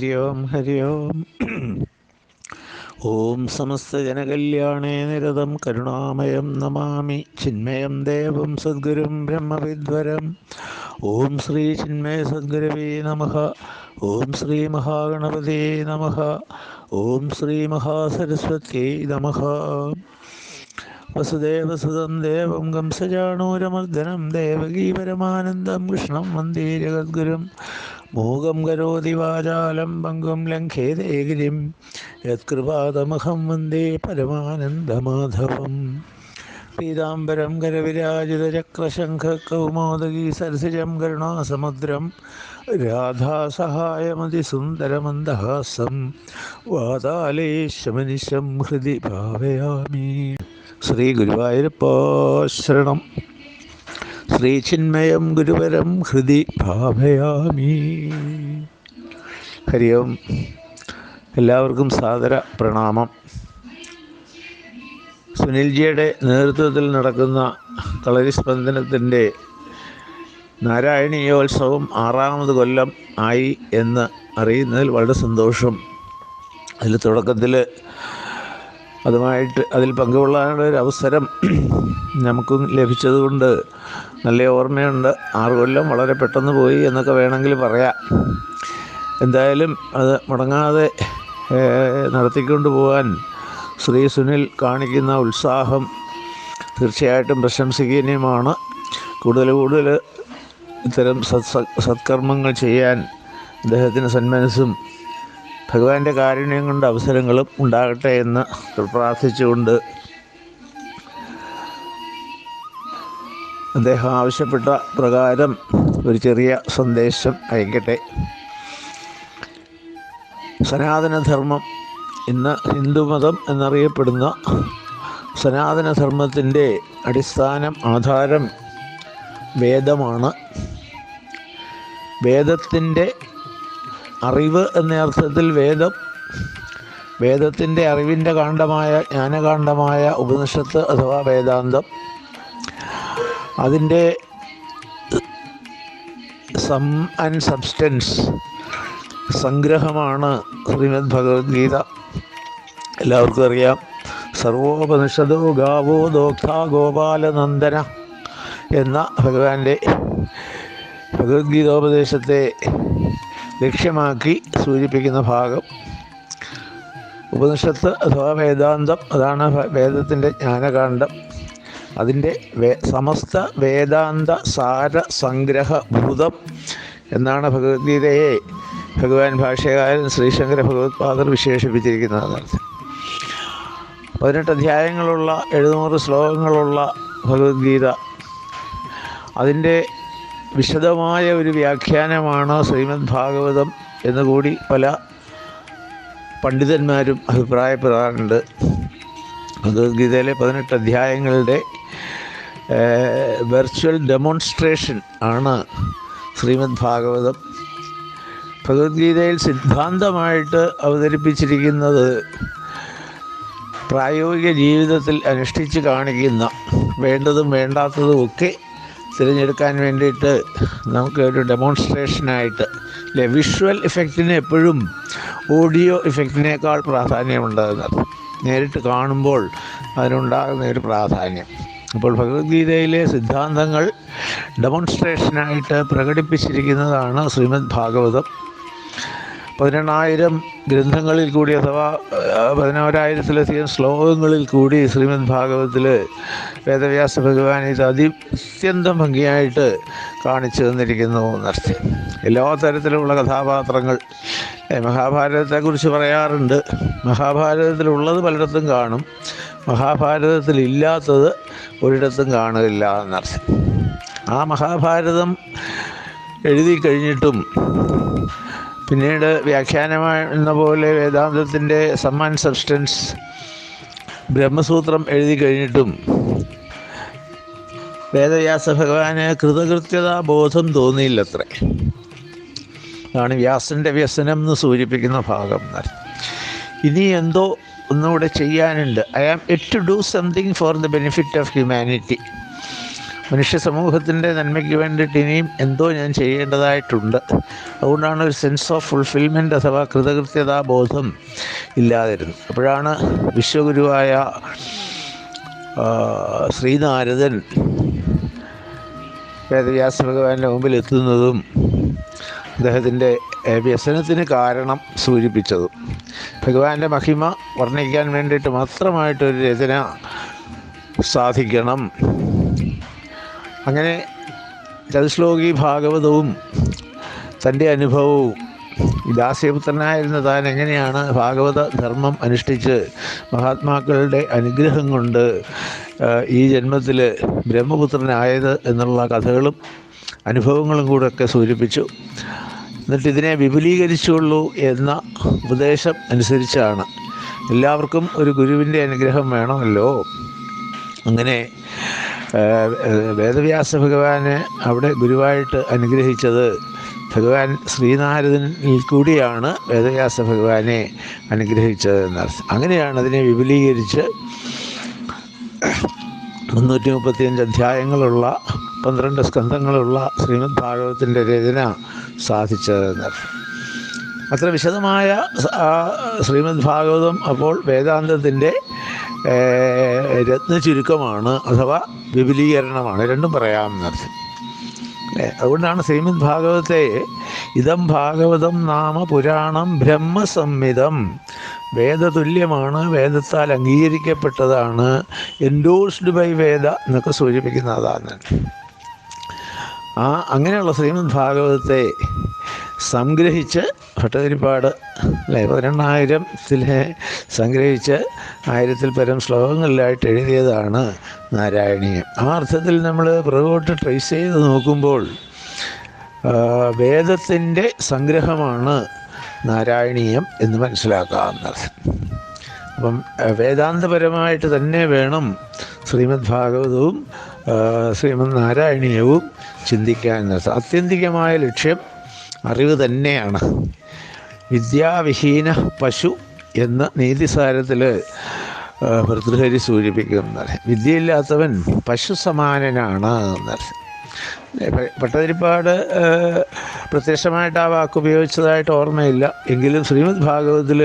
ഹരി ഓം ഹരി ഓം ഓം സമസ്ത ജനകല്യാണേ നിരതം. കരുണാമയം നമാമി. ചിന്മയം ദേവം സദ്ഗുരും ബ്രഹ്മവിദ്വരം. ഓം ശ്രീ ചിന്മയ സദ്ഗുരവേ നമ. ഓം ശ്രീ മഹാഗണപതേ നമ. ഓം ശ്രീ മഹാസരസ്വത്യേ നമ. വസുദേവസുതം ദേവം കംസജാണൂരമർദ്ദനം ദേവകീപരമാനന്ദം കൃഷ്ണം വന്ദേ ജഗദ്ഗുരും. മൂകം കരോതി വാചാലം പങ്കും ലംഘേതേ ഗിരിം. യത്കൃപാതമഹം വന്ദേ പരമാനന്ദമാധവം. പീതാംബരം കരവിരാജിതചക്രശംഖകൗമോദകീ സരസിജം കരുണാസമുദ്രം. രാധാസഹായമതിസുന്ദരമന്ദഹാസം വാതാലേശമനിശം ഹൃദി ഭാവയാമി. ശ്രീ ഗുരുവായൂരപ്പോ ശരണം. ശ്രീചിന്മയം ഗുരുവരം ഹൃദി ഭാവയാമി. ഹരി ഓം. എല്ലാവർക്കും സാദര പ്രണാമം. സുനിൽജിയുടെ നേതൃത്വത്തിൽ നടക്കുന്ന കളരിസ്പന്ദനത്തിന്റെ നാരായണീയോത്സവം ആറാമത് കൊല്ലം ആയി എന്ന് അറിയുന്നതിൽ വളരെ സന്തോഷം. അതിൽ തുടക്കത്തിൽ അതുമായിട്ട് അതിൽ പങ്കുകൊള്ളാനുള്ള ഒരു അവസരം നമുക്കും ലഭിച്ചതുകൊണ്ട് നല്ല ഓർമ്മയുണ്ട്. ആറ് കൊല്ലം വളരെ പെട്ടെന്ന് പോയി എന്നൊക്കെ വേണമെങ്കിൽ പറയാം. എന്തായാലും അത് മുടങ്ങാതെ നടത്തിക്കൊണ്ട് പോകാൻ ശ്രീ സുനിൽ കാണിക്കുന്ന ഉത്സാഹം തീർച്ചയായിട്ടും പ്രശംസിക്കുന്നതുമാണ്. കൂടുതൽ കൂടുതൽ ഇത്തരം സത് സത്കർമ്മങ്ങൾ ചെയ്യാൻ അദ്ദേഹത്തിന് സന്മനസ്സും ഭഗവാന്റെ കാരുണ്യം കൊണ്ട് അവസരങ്ങളും ഉണ്ടാകട്ടെ എന്ന് പ്രാർത്ഥിച്ചുകൊണ്ട് അദ്ദേഹം ആവശ്യപ്പെട്ട പ്രകാരം ഒരു ചെറിയ സന്ദേശം അയക്കട്ടെ. സനാതനധർമ്മം ഇന്ന് ഹിന്ദുമതം എന്നറിയപ്പെടുന്ന സനാതനധർമ്മത്തിന്റെ അടിസ്ഥാനം ആധാരം വേദമാണ്. വേദത്തിന്റെ അറിവ് എന്ന അർത്ഥത്തിൽ വേദം വേദത്തിന്റെ അറിവിന്റെ കാണ്ഡമായ ജ്ഞാനകാണ്ഡമായ ഉപനിഷത്ത് അഥവാ വേദാന്തം അതിന്റെ സം ആൻഡ് സബ്സ്റ്റൻസ് സംഗ്രഹമാണ് ശ്രീമദ് ഭഗവത്ഗീത. എല്ലാവർക്കും അറിയാം. സർവോപനിഷദോ ഗാവോ ദോക്ത ഗോപാലനന്ദന എന്ന ഭഗവാന്റെ ഭഗവത്ഗീതോപദേശത്തെ ലക്ഷ്യമാക്കി സൂചിപ്പിക്കുന്ന ഭാഗം. ഉപനിഷത്ത് അഥവാ വേദാന്തം അതാണ് വേദത്തിന്റെ ജ്ഞാനകാന്ഡം. അതിന്റെ സമസ്ത വേദാന്ത സാര സംഗ്രഹഭൂതം എന്നാണ് ഭഗവത്ഗീതയെ ഭഗവാൻ ഭാഷകാരൻ ശ്രീശങ്കര ഭഗവത്പാദർ വിശേഷിപ്പിച്ചിരിക്കുന്നത്. പതിനെട്ട് അധ്യായങ്ങളുള്ള എഴുന്നൂറ് ശ്ലോകങ്ങളുള്ള ഭഗവത്ഗീത. അതിന്റെ വിശദമായ ഒരു വ്യാഖ്യാനമാണ് ശ്രീമദ് ഭാഗവതം എന്നുകൂടി പല പണ്ഡിതന്മാരും അഭിപ്രായപ്പെടാറുണ്ട്. ഭഗവത്ഗീതയിലെ പതിനെട്ട് അധ്യായങ്ങളുടെ വെർച്വൽ ഡെമോൺസ്ട്രേഷൻ ആണ് ശ്രീമദ് ഭാഗവതം. ഭഗവത്ഗീതയിൽ സിദ്ധാന്തമായിട്ട് അവതരിപ്പിച്ചിരിക്കുന്നത് പ്രായോഗിക ജീവിതത്തിൽ അനുഷ്ഠിച്ച് കാണിക്കുന്ന വേണ്ടതും വേണ്ടാത്തതും ഒക്കെ തിരഞ്ഞെടുക്കാൻ വേണ്ടിയിട്ട് നമുക്ക് ഒരു ഡെമോൺസ്ട്രേഷനായിട്ട് അല്ലെ വിഷ്വൽ ഇഫക്റ്റിന് എപ്പോഴും ഓഡിയോ ഇഫക്റ്റിനേക്കാൾ പ്രാധാന്യമുണ്ടാകുന്നത്. നേരിട്ട് കാണുമ്പോൾ അതിനുണ്ടാകുന്ന ഒരു പ്രാധാന്യം. അപ്പോൾ ഭഗവത്ഗീതയിലെ സിദ്ധാന്തങ്ങൾ ഡെമോൺസ്ട്രേഷനായിട്ട് പ്രകടിപ്പിച്ചിരിക്കുന്നതാണ് ശ്രീമദ് ഭാഗവതം. പതിനെണ്ണായിരം ഗ്രന്ഥങ്ങളിൽ കൂടി അഥവാ പതിനോരായിരത്തിലധികം ശ്ലോകങ്ങളിൽ കൂടി ശ്രീമദ് ഭാഗവതത്തിൽ വേദവ്യാസ ഭഗവാൻ ഇത് അതിത്യന്തം ഭംഗിയായിട്ട് കാണിച്ചു തന്നിരിക്കുന്നു എന്നർത്ഥം. എല്ലാ തരത്തിലുമുള്ള കഥാപാത്രങ്ങൾ മഹാഭാരതത്തെക്കുറിച്ച് പറയാറുണ്ട്. മഹാഭാരതത്തിലുള്ളത് പലയിടത്തും കാണും. മഹാഭാരതത്തിൽ മഹാഭാരതത്തിലില്ലാത്തത് ഒരിടത്തും കാണുകയില്ല എന്നർത്ഥം. ആ മഹാഭാരതം എഴുതി കഴിഞ്ഞിട്ടും പിന്നീട് വ്യാഖ്യാനമെന്ന പോലെ വേദാന്തത്തിന്റെ സമ്മാൻ സബ്സ്റ്റൻസ് ബ്രഹ്മസൂത്രം എഴുതി കഴിഞ്ഞിട്ടും വേദവ്യാസ ഭഗവാന് കൃതകൃത്യതാ ബോധം തോന്നിയില്ലത്രേ. അതാണ് വ്യാസന്റെ വ്യസനം എന്ന് സൂചിപ്പിക്കുന്ന ഭാഗം. ഇനി എന്തോ ഒന്നുകൂടെ ചെയ്യാനുണ്ട്. I am at to do something for the benefit of humanity. മനുഷ്യ സമൂഹത്തിന്റെ നന്മയ്ക്ക് വേണ്ടിയിട്ട് ഇനിയും എന്തോ ഞാൻ ചെയ്യേണ്ടതായിട്ടുണ്ട്. അതുകൊണ്ടാണ് ഒരു സെൻസ് ഓഫ് ഫുൾഫിൽമെന്റ് അഥവാ കൃതകൃത്യതാ ബോധം ഇല്ലാതിരുന്നത്. അപ്പോഴാണ് വിശ്വഗുരുവായ ശ്രീനാരദൻ വേദവ്യാസ ഭഗവാന്റെ മുമ്പിൽ എത്തുന്നതും അദ്ദേഹത്തിന്റെ വ്യസനത്തിന് കാരണം സൂചിപ്പിച്ചതും. ഭഗവാന്റെ മഹിമ വർണിക്കാൻ വേണ്ടിയിട്ട് മാത്രമായിട്ടൊരു രചന സാധിക്കണം. അങ്ങനെ ചതുശ്ലോകി ഭാഗവതവും തന്റെ അനുഭവവും ദാസ്യപുത്രനായിരുന്ന താൻ എങ്ങനെയാണ് ഭാഗവത ധർമ്മം അനുഷ്ഠിച്ച് മഹാത്മാക്കളുടെ അനുഗ്രഹം കൊണ്ട് ഈ ജന്മത്തിൽ ബ്രഹ്മപുത്രനായത് എന്നുള്ള കഥകളും അനുഭവങ്ങളും കൂടെ ഒക്കെ സൂചിപ്പിച്ചു. എന്നിട്ട് ഇതിനെ വിപുലീകരിച്ചുള്ളൂ എന്ന ഉപദേശം അനുസരിച്ചാണ്. എല്ലാവർക്കും ഒരു ഗുരുവിന്റെ അനുഗ്രഹം വേണമല്ലോ. അങ്ങനെ വേദവ്യാസ ഭഗവാനെ അവിടെ ഗുരുവായിട്ട് അനുഗ്രഹിച്ചത് ഭഗവാൻ ശ്രീനാരദനിൽ കൂടിയാണ് വേദവ്യാസ ഭഗവാനെ അനുഗ്രഹിച്ചത് എന്നർത്ഥം അങ്ങനെയാണ് അതിനെ വിപുലീകരിച്ച് മുന്നൂറ്റി മുപ്പത്തിയഞ്ച് അധ്യായങ്ങളുള്ള പന്ത്രണ്ട് സ്കന്ധങ്ങളുള്ള ശ്രീമദ് ഭാഗവതത്തിന്റെ രചന സാധിച്ചതെന്നർത്ഥം അത്ര വിശദമായ ശ്രീമദ് ഭാഗവതം അപ്പോൾ വേദാന്തത്തിന്റെ രത്ന ചുരുക്കമാണ് അഥവാ വിപുലീകരണമാണ്. രണ്ടും പറയാമെന്നർത്ഥം അതുകൊണ്ടാണ് ശ്രീമദ് ഭാഗവതത്തെ ഇതം ഭാഗവതം നാമ പുരാണം ബ്രഹ്മസംഹിതം. വേദതുല്യമാണ് വേദത്താൽ അംഗീകരിക്കപ്പെട്ടതാണ് എൻഡോഴ്സ്ഡ് ബൈ വേദ എന്നൊക്കെ സൂചിപ്പിക്കുന്ന അതാണ് ആ അങ്ങനെയുള്ള ശ്രീമദ് ഭാഗവതത്തെ സംഗ്രഹിച്ച് ഭട്ടതിരിപ്പാട് അല്ലേ? പതിനെണ്ണായിരത്തിലെ സംഗ്രഹിച്ച് ആയിരത്തിൽ പരം ശ്ലോകങ്ങളിലായിട്ട് എഴുതിയതാണ് നാരായണീയം. ആ അർത്ഥത്തിൽ നമ്മൾ പുറകോട്ട് ട്രേസ് ചെയ്ത് നോക്കുമ്പോൾ വേദത്തിന്റെ സംഗ്രഹമാണ് നാരായണീയം എന്ന് മനസ്സിലാക്കാവുന്നത് അപ്പം വേദാന്തപരമായിട്ട് തന്നെ വേണം ശ്രീമദ് ഭാഗവതവും ശ്രീമദ് നാരായണീയവും ചിന്തിക്കാൻ. ആത്യന്തികമായ ലക്ഷ്യം അറിവ് തന്നെയാണ്. വിദ്യാവിഹീന പശു എന്ന നീതിസാരത്തിൽ ഭർതൃഹരി സൂചിപ്പിക്കുന്നത് വിദ്യയില്ലാത്തവൻ പശു സമാനനാണ് എന്നത് ആ, പ്രത്യക്ഷമായിട്ട് ആ വാക്ക് ഉപയോഗിച്ചതായിട്ട് ഓർമ്മയില്ല. എങ്കിലും ശ്രീമദ് ഭാഗവതത്തിൽ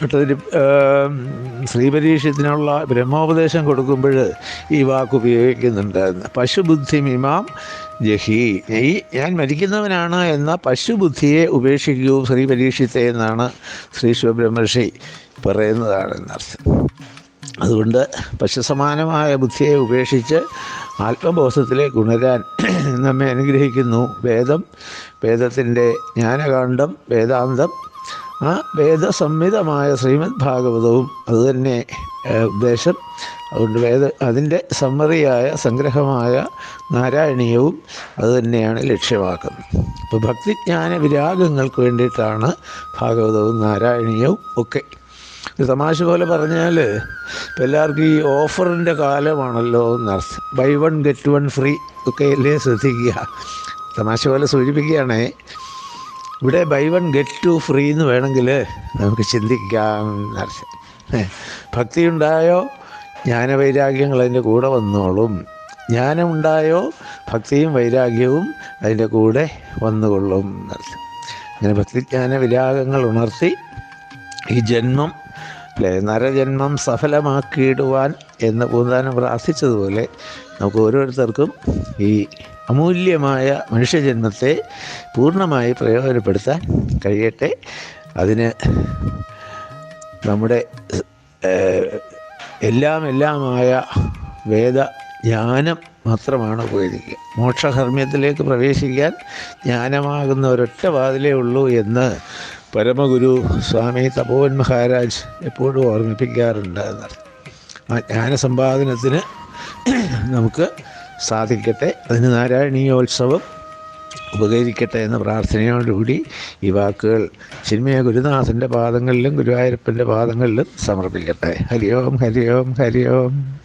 ഭട്ടതിരി ശ്രീപരീക്ഷത്തിനുള്ള ബ്രഹ്മോപദേശം കൊടുക്കുമ്പോൾ ഈ വാക്ക് ഉപയോഗിക്കുന്നുണ്ടായിരുന്നു പശുബുദ്ധി മിമാം ജഹി ഈ ഞാൻ മരിക്കുന്നവനാണ് എന്ന പശുബുദ്ധിയെ ഉപേക്ഷിക്കൂ ശ്രീ പരീക്ഷിത്തെ എന്നാണ് ശ്രീ ശിവബ്രഹ്മർഷി പറയുന്നതാണ് എന്നർത്ഥം അതുകൊണ്ട് പശുസമാനമായ ബുദ്ധിയെ ഉപേക്ഷിച്ച് ആത്മബോധത്തിലേക്ക് ഉണരാൻ നമ്മെ അനുഗ്രഹിക്കുന്നു. വേദം വേദത്തിന്റെ ജ്ഞാനകാന്ഡം വേദാന്തം ആ വേദസംഹിതമായ ശ്രീമദ് ഭാഗവതവും അതുതന്നെ ഉദ്ദേശം. അതുകൊണ്ട് വേദ അതിന്റെ സമ്മറിയായ സംഗ്രഹമായ നാരായണീയവും അതുതന്നെയാണ് ലക്ഷ്യമാക്കുന്നത്. അപ്പോൾ ഭക്തിജ്ഞാന വിരാഗങ്ങൾക്ക് വേണ്ടിയിട്ടാണ് ഭാഗവതവും നാരായണീയവും ഒക്കെ. ഒരു തമാശ പോലെ പറഞ്ഞാൽ ഇപ്പം എല്ലാവർക്കും ഈ ഓഫറിന്റെ കാലമാണല്ലോ എന്നർത്ഥം buy one get one free ഒക്കെ അല്ലേ ശ്രദ്ധിക്കുക. തമാശ പോലെ സൂചിപ്പിക്കുകയാണേ ഇവിടെ buy one get two free എന്ന് വേണമെങ്കിൽ നമുക്ക് ചിന്തിക്കാം ഭക്തി ഉണ്ടായോ ജ്ഞാനവൈരാഗ്യങ്ങൾ അതിന്റെ കൂടെ വന്നോളും. ജ്ഞാനമുണ്ടായോ? ഭക്തിയും വൈരാഗ്യവും അതിന്റെ കൂടെ വന്നുകൊള്ളും എന്നർത്ഥം അങ്ങനെ ഭക്തിജ്ഞാന വിരാഗങ്ങൾ ഉണർത്തി ഈ ജന്മം അല്ലേ നരജന്മം സഫലമാക്കിയിടുവാൻ എന്ന് പൂന്താനം പ്രാർത്ഥിച്ചതുപോലെ നമുക്ക് ഓരോരുത്തർക്കും ഈ അമൂല്യമായ മനുഷ്യജന്മത്തെ പൂർണമായി പ്രയോജനപ്പെടുത്താൻ കഴിയട്ടെ. അതിന് നമ്മുടെ എല്ലാം എല്ലാമായ വേദ ജ്ഞാനം മാത്രമാണ് ഉപയോഗിക്കുക. മോക്ഷകർമ്മ്യത്തിലേക്ക് പ്രവേശിക്കാൻ ജ്ഞാനമാകുന്ന ഒരൊറ്റ വാതിലേ ഉള്ളൂ എന്ന് പരമഗുരു സ്വാമി തപോവൻ മഹാരാജ് എപ്പോഴും ഓർമ്മിപ്പിക്കാറുണ്ട്. എന്നർത്ഥം ആ ജ്ഞാനസമ്പാദനത്തിന് നമുക്ക് സാധിക്കട്ടെ. അതിന് നാരായണീയോത്സവം ഉപകരിക്കട്ടെ എന്ന പ്രാർത്ഥനയോടുകൂടി ഈ വാക്കുകൾ ചിന്മയ ഗുരുനാഥന്റെ പാദങ്ങളിലും ഗുരുവായൂരപ്പന്റെ പാദങ്ങളിലും സമർപ്പിക്കട്ടെ. ഹരിയോം ഹരിയോം ഹരിയോം.